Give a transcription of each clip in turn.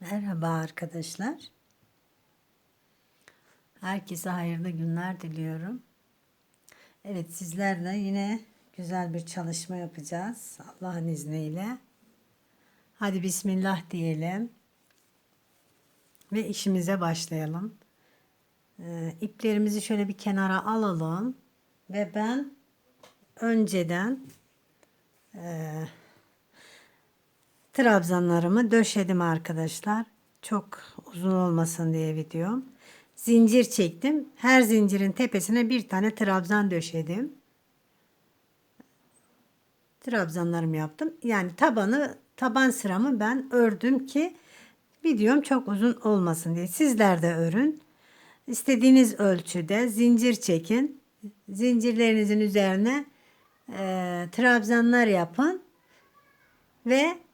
Merhaba arkadaşlar. Herkese hayırlı günler diliyorum. Evet sizlerle yine güzel bir çalışma yapacağız Allah'ın izniyle. Hadi bismillah diyelim. Ve işimize başlayalım. Ee, iplerimizi şöyle bir kenara alalım. Ve ben önceden eee Trabzanlarımı döşedim arkadaşlar. Çok uzun olmasın diye videom. Zincir çektim. Her zincirin tepesine bir tane trabzan döşedim. Trabzanlarımı yaptım. Yani tabanı taban sıramı ben ördüm ki videom çok uzun olmasın diye. Sizler de örün. İstediğiniz ölçüde zincir çekin. Zincirlerinizin üzerine e, trabzanlar yapın ve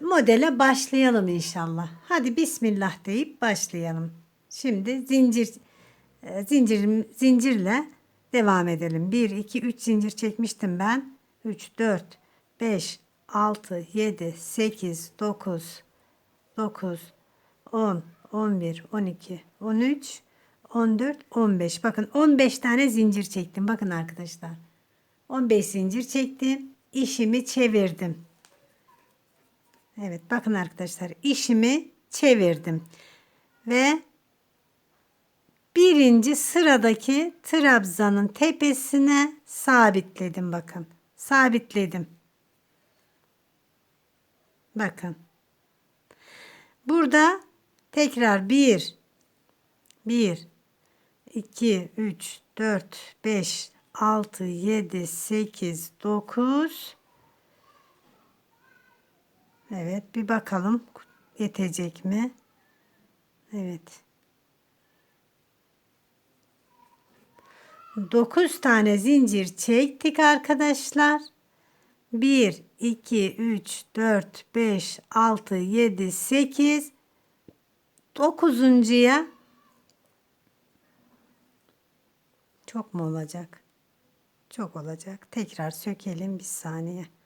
modele başlayalım inşallah. Hadi bismillah deyip başlayalım. Şimdi zincir e, zincir zincirle devam edelim. 1 2 3 zincir çekmiştim ben. 3 4 5 6 7 8 9 9 10 11 12 13 14 15 bakın 15 tane zincir çektim bakın arkadaşlar 15 zincir çektim işimi çevirdim Evet bakın arkadaşlar işimi çevirdim. Ve birinci sıradaki trabzanın tepesine sabitledim bakın. Sabitledim. Bakın. Burada tekrar 1 1 2 3 4 5 6 7 8 9 Evet bir bakalım yetecek mi? Evet. 9 tane zincir çektik arkadaşlar. 1 2 3 4 5 6 7 8 9.ya çok mu olacak? Çok olacak. Tekrar sökelim bir saniye.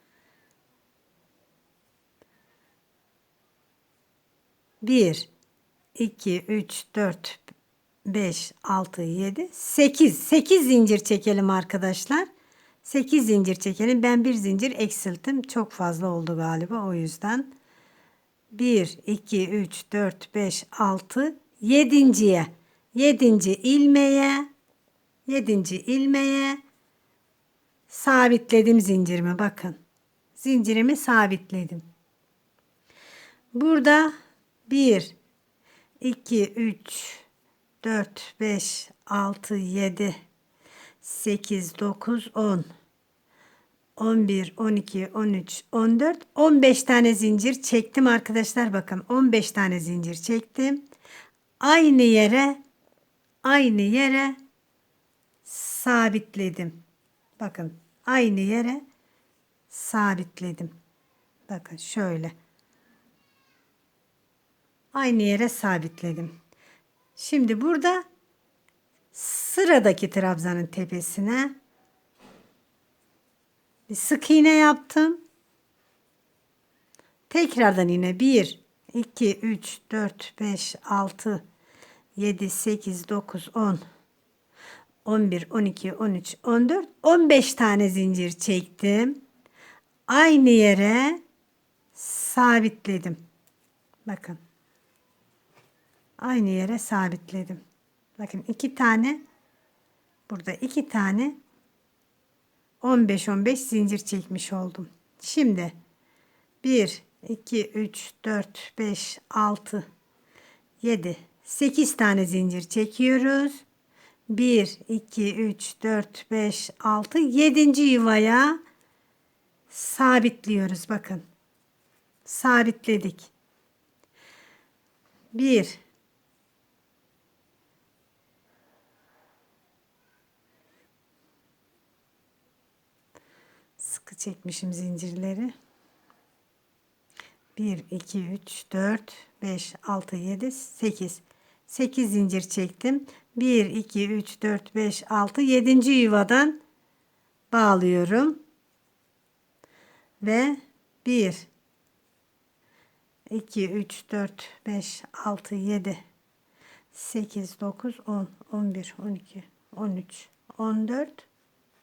1, 2, 3, 4, 5, 6, 7, 8. 8 zincir çekelim arkadaşlar. 8 zincir çekelim. Ben bir zincir eksilttim. Çok fazla oldu galiba o yüzden. 1, 2, 3, 4, 5, 6, 7.ye 7. ilmeğe 7. ilmeğe sabitledim zincirimi bakın. Zincirimi sabitledim. Burada 1 2 3 4 5 6 7 8 9 10 11 12 13 14 15 tane zincir çektim arkadaşlar bakın. 15 tane zincir çektim. Aynı yere aynı yere sabitledim. Bakın aynı yere sabitledim. Bakın şöyle aynı yere sabitledim. Şimdi burada sıradaki trabzanın tepesine bir sık iğne yaptım. Tekrardan yine 1 2 3 4 5 6 7 8 9 10 11 12 13 14 15 tane zincir çektim. Aynı yere sabitledim. Bakın aynı yere sabitledim. Bakın iki tane burada iki tane 15-15 zincir çekmiş oldum. Şimdi 1 2 3 4 5 6 7 8 tane zincir çekiyoruz. 1 2 3 4 5 6 7. yuvaya sabitliyoruz bakın. Sabitledik. 1 sıkı çekmişim zincirleri. 1 2 3 4 5 6 7 8 8 zincir çektim. 1 2 3 4 5 6 7. yuvadan bağlıyorum. Ve 1 2, 3, 4, 5, 6, 7, 8, 9, 10, 11, 12, 13, 14,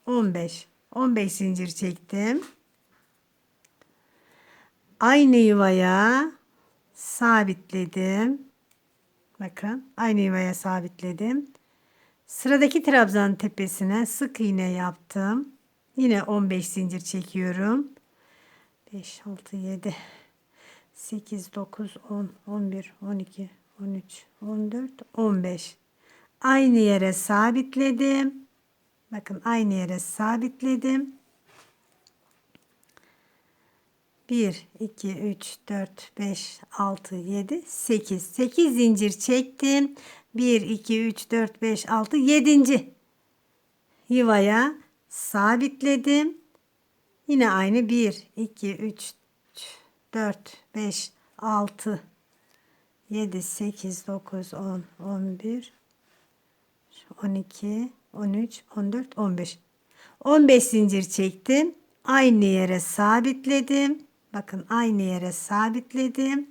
15. 15 zincir çektim. Aynı yuvaya sabitledim. Bakın aynı yuvaya sabitledim. Sıradaki trabzanın tepesine sık iğne yaptım. Yine 15 zincir çekiyorum. 5, 6, 7, 8, 9, 10, 11, 12, 13, 14, 15. Aynı yere sabitledim. Bakın aynı yere sabitledim. 1, 2, 3, 4, 5, 6, 7, 8. 8 zincir çektim. 1, 2, 3, 4, 5, 6, 7. Yuvaya sabitledim. Yine aynı 1, 2, 3, 4, 5, 6, 7, 8, 9, 10, 11, 12, 13, 14, 15. 15 zincir çektim. Aynı yere sabitledim. Bakın aynı yere sabitledim.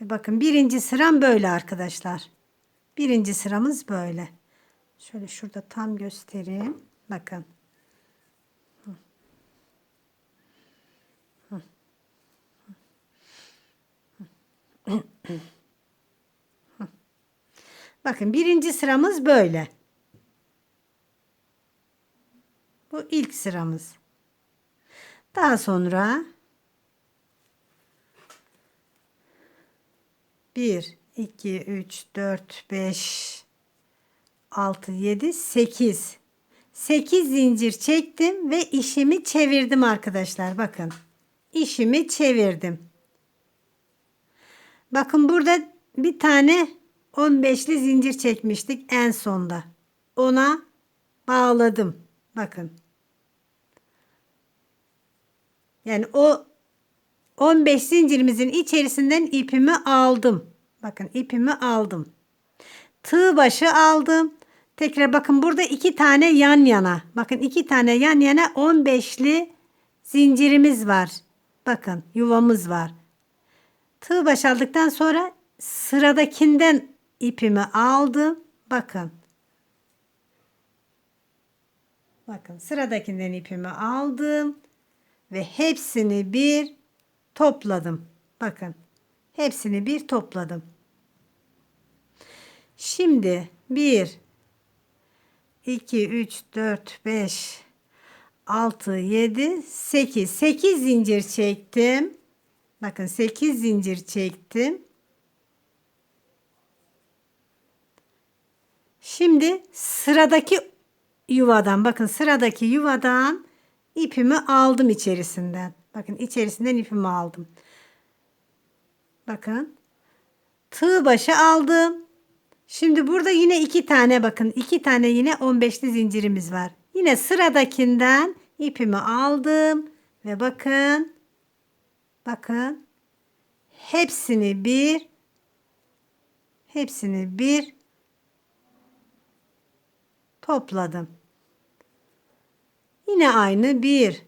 Ve bakın birinci sıram böyle arkadaşlar. Birinci sıramız böyle. Şöyle şurada tam göstereyim. Bakın. Bakın birinci sıramız böyle. Bu ilk sıramız. Daha sonra 1, 2, 3, 4, 5, 6, 7, 8. 8 zincir çektim ve işimi çevirdim arkadaşlar. Bakın. İşimi çevirdim. Bakın burada bir tane 15'li zincir çekmiştik en sonda. Ona bağladım. Bakın. Yani o 15 zincirimizin içerisinden ipimi aldım. Bakın ipimi aldım. Tığ başı aldım. Tekrar bakın burada iki tane yan yana. Bakın iki tane yan yana 15'li zincirimiz var. Bakın yuvamız var. Tığ baş aldıktan sonra sıradakinden ipimi aldım. Bakın. Bakın sıradakinden ipimi aldım ve hepsini bir topladım. Bakın. Hepsini bir topladım. Şimdi 1 2 3 4 5 6 7 8 8 zincir çektim. Bakın 8 zincir çektim. Şimdi sıradaki yuvadan bakın sıradaki yuvadan ipimi aldım içerisinden. Bakın içerisinden ipimi aldım. Bakın. Tığ başı aldım. Şimdi burada yine iki tane bakın. iki tane yine 15'li zincirimiz var. Yine sıradakinden ipimi aldım. Ve bakın. Bakın. Hepsini bir hepsini bir topladım. Yine aynı 1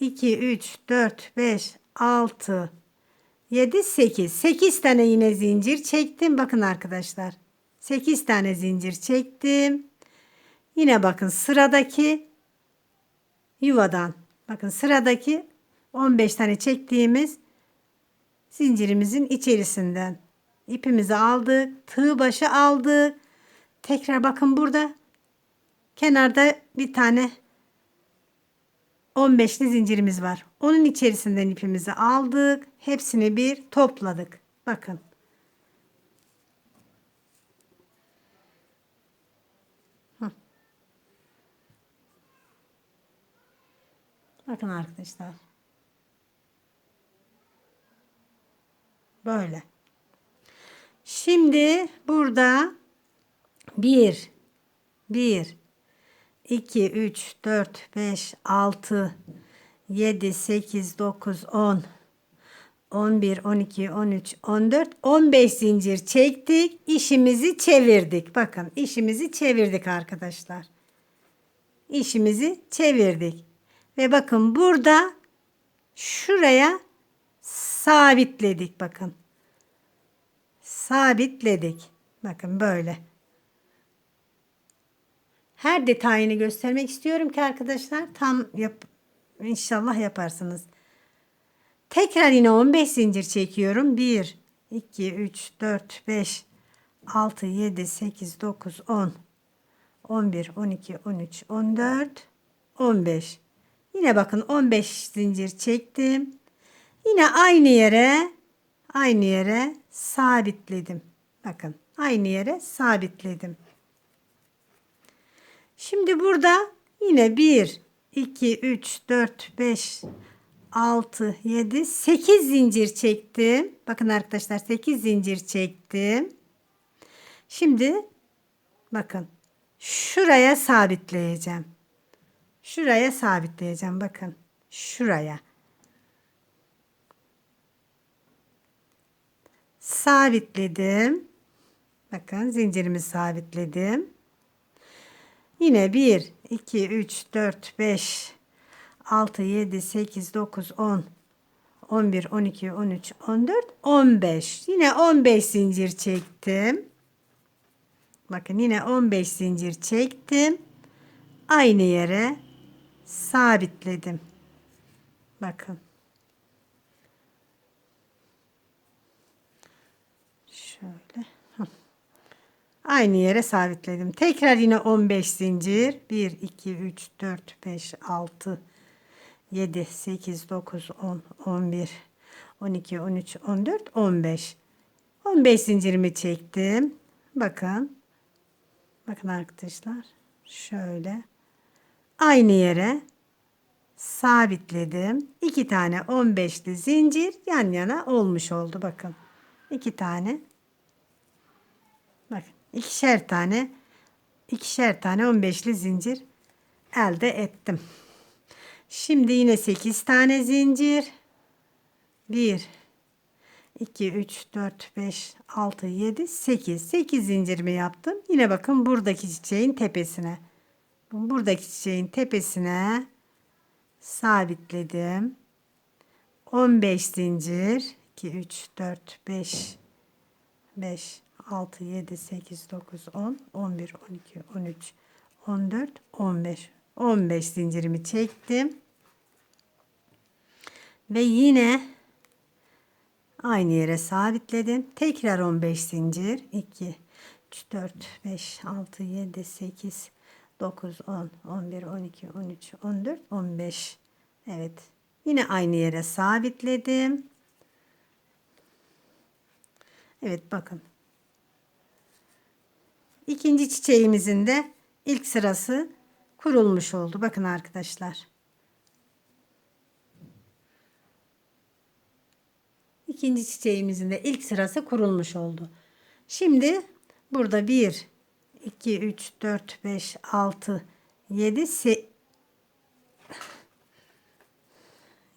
2 3 4 5 6 7 8 8 tane yine zincir çektim. Bakın arkadaşlar. 8 tane zincir çektim. Yine bakın sıradaki yuvadan. Bakın sıradaki 15 tane çektiğimiz zincirimizin içerisinden ipimizi aldık. Tığ başı aldık. Tekrar bakın burada kenarda bir tane 15'li zincirimiz var. Onun içerisinden ipimizi aldık. Hepsini bir topladık. Bakın. Bakın arkadaşlar. Böyle. Şimdi burada bir, bir, 2, 3, 4, 5, 6, 7, 8, 9, 10, 11, 12, 13, 14, 15 zincir çektik. İşimizi çevirdik. Bakın işimizi çevirdik arkadaşlar. İşimizi çevirdik. Ve bakın burada şuraya sabitledik bakın. Sabitledik. Bakın böyle. Her detayını göstermek istiyorum ki arkadaşlar tam yap inşallah yaparsınız. Tekrar yine 15 zincir çekiyorum. 1 2 3 4 5 6 7 8 9 10 11 12 13 14 15 Yine bakın 15 zincir çektim. Yine aynı yere aynı yere sabitledim. Bakın aynı yere sabitledim. Şimdi burada yine 1 2 3 4 5 6 7 8 zincir çektim. Bakın arkadaşlar 8 zincir çektim. Şimdi bakın şuraya sabitleyeceğim. Şuraya sabitleyeceğim bakın. Şuraya. Sabitledim. Bakın zincirimi sabitledim. Yine 1, 2, 3, 4, 5, 6, 7, 8, 9, 10, 11, 12, 13, 14, 15. Yine 15 zincir çektim. Bakın yine 15 zincir çektim. Aynı yere sabitledim. Bakın. Şöyle. Aynı yere sabitledim. Tekrar yine 15 zincir. 1, 2, 3, 4, 5, 6, 7, 8, 9, 10, 11, 12, 13, 14, 15. 15 zincirimi çektim. Bakın. Bakın arkadaşlar. Şöyle. Aynı yere sabitledim. 2 tane 15'li zincir yan yana olmuş oldu. Bakın. 2 tane. İkişer tane ikişer tane 15'li zincir elde ettim. Şimdi yine 8 tane zincir. 1 2 3 4 5 6 7 8 8 zincirimi yaptım. Yine bakın buradaki çiçeğin tepesine. Buradaki çiçeğin tepesine sabitledim. 15 zincir 2 3 4 5 5 6 7 8 9 10 11 12 13 14 15 15 zincirimi çektim. Ve yine aynı yere sabitledim. Tekrar 15 zincir 2 3 4 5 6 7 8 9 10 11 12 13 14 15 Evet. Yine aynı yere sabitledim. Evet bakın. İkinci çiçeğimizin de ilk sırası kurulmuş oldu. Bakın arkadaşlar. İkinci çiçeğimizin de ilk sırası kurulmuş oldu. Şimdi burada 1, 2, 3, 4, 5, 6, 7,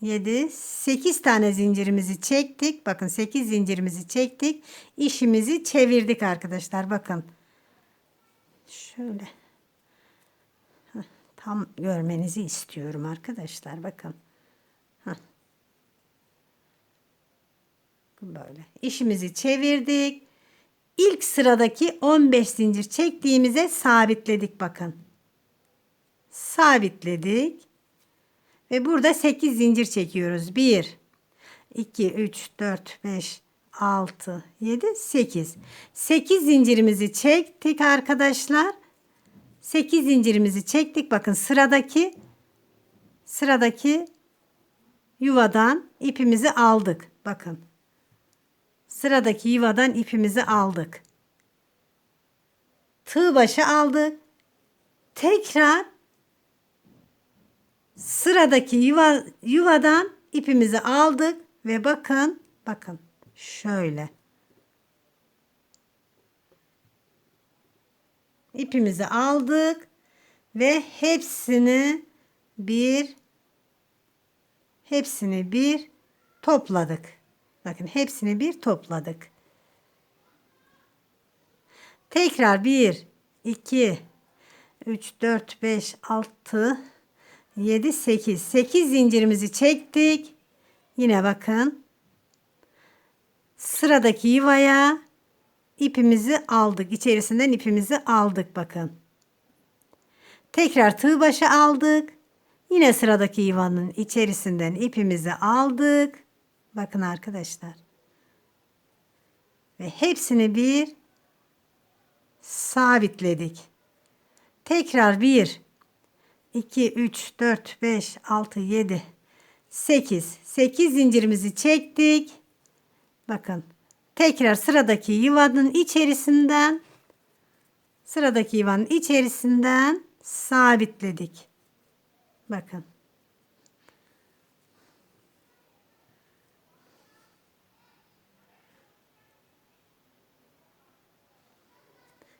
7, 8 tane zincirimizi çektik. Bakın 8 zincirimizi çektik. İşimizi çevirdik arkadaşlar. Bakın. Şöyle. Tam görmenizi istiyorum arkadaşlar. Bakın. Böyle. İşimizi çevirdik. İlk sıradaki 15 zincir çektiğimize sabitledik bakın. Sabitledik. Ve burada 8 zincir çekiyoruz. 1 2 3 4 5 6 7 8. 8 zincirimizi çektik arkadaşlar. 8 zincirimizi çektik. Bakın sıradaki sıradaki yuvadan ipimizi aldık. Bakın. Sıradaki yuvadan ipimizi aldık. Tığ başı aldık. Tekrar sıradaki yuva, yuvadan ipimizi aldık ve bakın bakın şöyle ipimizi aldık ve hepsini bir hepsini bir topladık. Bakın hepsini bir topladık. Tekrar 1 2 3 4 5 6 7 8 8 zincirimizi çektik. Yine bakın sıradaki yuvaya ipimizi aldık. İçerisinden ipimizi aldık bakın. Tekrar tığ başı aldık. Yine sıradaki yuvanın içerisinden ipimizi aldık. Bakın arkadaşlar. Ve hepsini bir sabitledik. Tekrar 1 2 3 4 5 6 7 8 8 zincirimizi çektik. Bakın. Tekrar sıradaki yuvanın içerisinden sıradaki yuvanın içerisinden sabitledik. Bakın.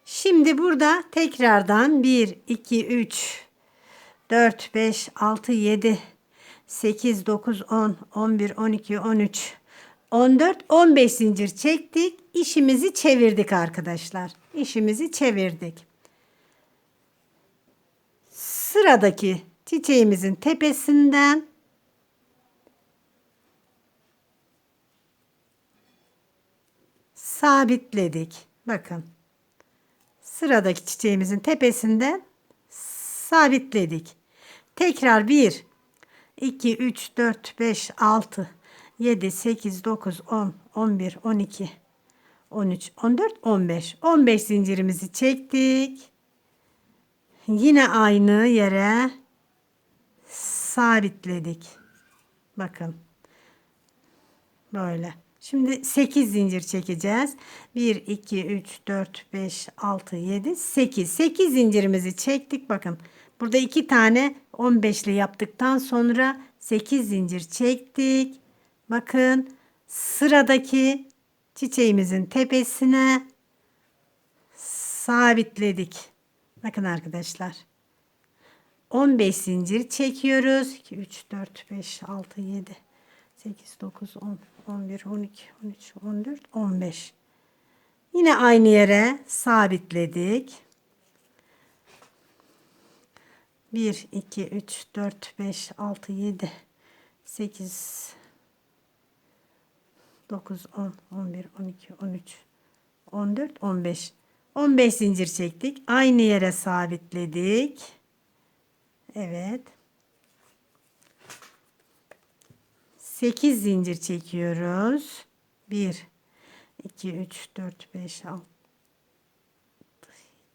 Şimdi burada tekrardan 1, 2, 3, 4, 5, 6, 7, 8, 9, 10, 11, 12, 13, 14, 15 zincir çektik. İşimizi çevirdik arkadaşlar. İşimizi çevirdik. Sıradaki çiçeğimizin tepesinden sabitledik. Bakın. Sıradaki çiçeğimizin tepesinden sabitledik. Tekrar 1 2 3 4 5 6 7 8 9 10 11 12 13 14 15 15 zincirimizi çektik. Yine aynı yere sabitledik. Bakın. Böyle. Şimdi 8 zincir çekeceğiz. 1, 2, 3, 4, 5, 6, 7, 8. 8 zincirimizi çektik. Bakın burada 2 tane 15'li yaptıktan sonra 8 zincir çektik. Bakın sıradaki çiçeğimizin tepesine sabitledik. Bakın arkadaşlar. 15 zincir çekiyoruz. 2, 3, 4, 5, 6, 7, 8, 9, 10, 11, 12, 13, 14, 15. Yine aynı yere sabitledik. 1, 2, 3, 4, 5, 6, 7, 8, 9, 10, 11, 12, 13, 14, 15. 15 zincir çektik. Aynı yere sabitledik. Evet. 8 zincir çekiyoruz. 1 2 3 4 5 6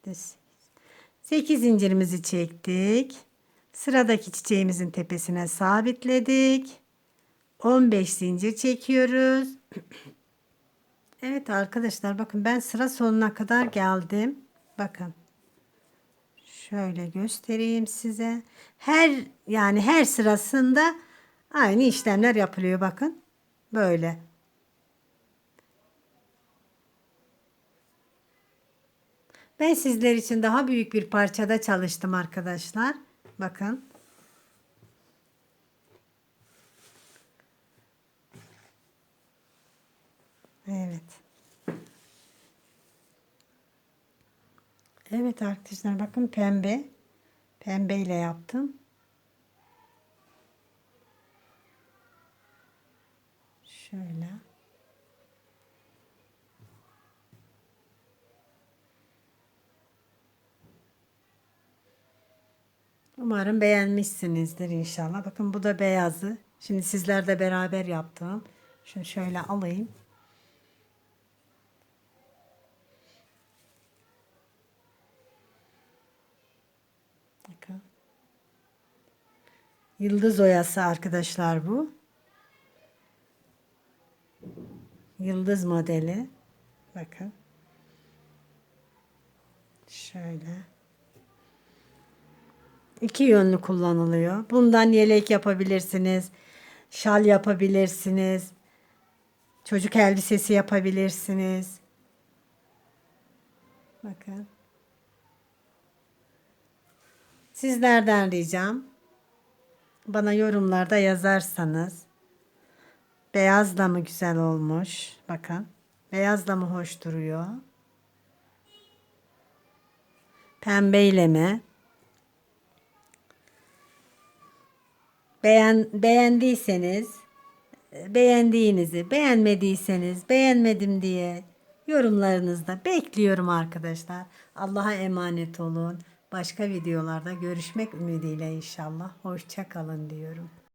7 8 zincirimizi çektik. Sıradaki çiçeğimizin tepesine sabitledik. 15 zincir çekiyoruz. Evet arkadaşlar bakın ben sıra sonuna kadar geldim. Bakın. Şöyle göstereyim size. Her yani her sırasında aynı işlemler yapılıyor bakın. Böyle. Ben sizler için daha büyük bir parçada çalıştım arkadaşlar. Bakın. Evet. Evet arkadaşlar bakın pembe. Pembe ile yaptım. Şöyle. Umarım beğenmişsinizdir inşallah. Bakın bu da beyazı. Şimdi sizler beraber yaptım. Şunu şöyle alayım. Bakın. Yıldız oyası arkadaşlar bu. Yıldız modeli. Bakın. Şöyle. İki yönlü kullanılıyor. Bundan yelek yapabilirsiniz. Şal yapabilirsiniz. Çocuk elbisesi yapabilirsiniz. Bakın. Sizlerden ricam bana yorumlarda yazarsanız beyaz da mı güzel olmuş? Bakın. Beyaz da mı hoş duruyor? Pembeyle mi? Beğen, beğendiyseniz beğendiğinizi, beğenmediyseniz beğenmedim diye yorumlarınızda bekliyorum arkadaşlar. Allah'a emanet olun. Başka videolarda görüşmek ümidiyle inşallah. Hoşça kalın diyorum.